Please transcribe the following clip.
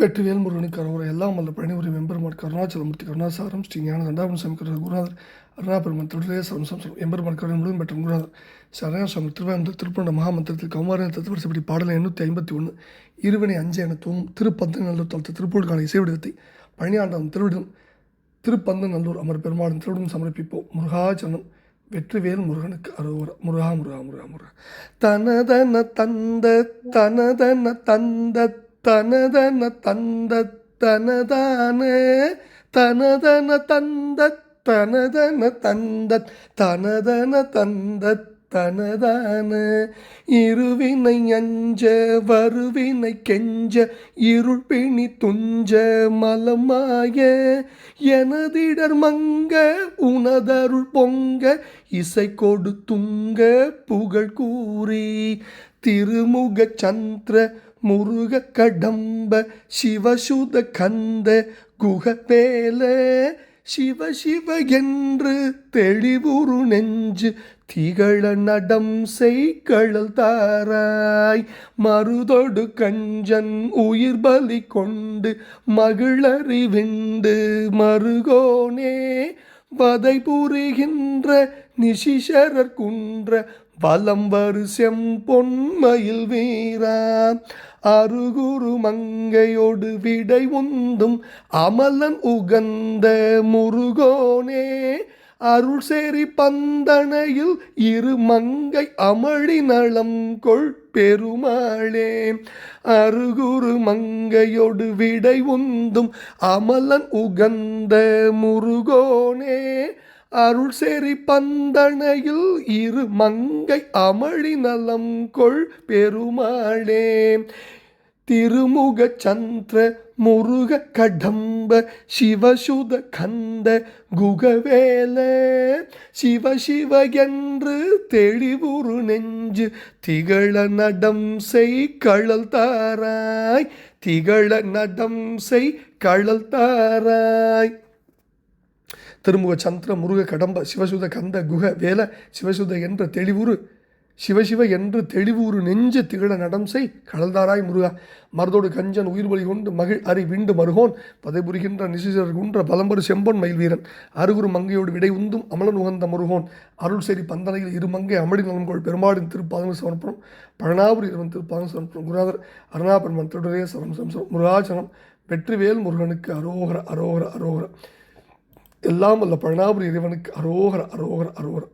வெற்றிவேல் முருகனுக்கு அரோர எல்லாம் வல்ல பழனிபுரி மெம்பெருமான் கருணாச்சலமூர்த்தி கருணாசாரம் ஸ்ரீ ஞான தண்டாபுரம் சாமி கருணா குருநாதர் அருணாபெருமன் திருடைய சம்சம் எம்பெருமான் கருணை முழுவதும் பெற்ற குருநாதர். சரணா சுவாமி திருவாயந்தர் திருப்பண்ட மகாமந்திரத்தில் கௌமாரின் தத்துவரிசப்படி பாடல் எண்ணூற்றி ஐம்பத்தி ஒன்று இருவினை அஞ்சு என தூங்கும் திருப்பந்தநல்லூர் தளத்து திருப்பூருக்கான இசை வடிவத்தை பழனியாண்டவன் திருவிடம் திருப்பந்தநல்லூர் அமர் பெருமாளும் திருவிடம் சமர்ப்பிப்போம். முருகாச்சனம் வெற்றிவேல் முருகனுக்கு அரோர முருகா முருகா முருகா முருகா. தனதன தந்த தனதன தந்த தனதன தந்த தனதான தனதன தந்த தனதன தந்த தனதன தந்த தனதான. இருவினை அஞ்ச வருவினை கெஞ்ச இருள்பிணி துஞ்ச மலமாய எனதிடர் மங்க உனதருள் பொங்க இசை கொடுத்துங்க புகழ் கூறி திருமுக சந்திர முருக கடம்ப சிவசுத கந்த குகவேல சிவ சிவ என்று தெளிவுறு நெஞ்சு திகழ நடம் செய்கழல் தாராய் மருதொடு கஞ்சன் உயிர் பலி கொண்டு மகிழறிவிண்டு மருகோனே வதை புரிகின்ற நிசிஷரர் குன்ற வலம் வரு செம்பொன்மயில் வீரா அருகுரு மங்கையோடு விடை உந்தும் அமலன் உகந்த முருகோனே. அருள் சேரி பந்தனையில் இரு மங்கை அமளி நலம் கொள் பெருமாளே அருகுரு மங்கையொடு விடை உந்தும் அமலன் உகந்த முருகோனே அருள் செறி பந்தனையில் இரு மங்கை அமளி நலம் கொள் பெருமாளே. திருமுக சந்திர முருக கடம்ப சிவசுத கந்த குகவேல. சிவ சிவ என்று தெளிவுறு நெஞ்சு திகழ நடம் செய் கழல் தாராய். திகழ நடம் செய் கழல் தாராய். திருமுக சந்திர முருக கடம்ப சிவசுத கந்த குக வேல சிவசுத என்ற தெளிவுறு சிவசிவ என்று தெளிவுறு நெஞ்ச திகழ நடம் செய் கடல்தாராய் முருகா. மருதோடு கஞ்சன் உயிர் பலி கொண்டு மகிழ் அறி விண்டு மருகோன் பதைபுரிகின்ற நிசிசர் குன்ற பலம்பரு செம்பொன் மயில் வீரன். அருகுரு மங்கையோடு விடை உந்தும் அமலன் உகந்த முருகோன். அருள் செறி பந்தனையில் இரு மங்கை அமளி நலன்கொள் பெருமாடின் திருப்பாதங்கள் சமர்ப்பணம். பழனாபுரி இருவன் திருப்பாதங்கள் சமர்ப்பணம். குருநாதர் அருணாபெருமன் திருடரே சரம் சம்சரம் முருகாச்சனம் வெற்றிவேல் முருகனுக்கு அரோகர அரோகர அரோகர. எல்லாம் வல்ல பழனாபுரி இறைவனுக்கு அரோகர அரோகர அரோகர.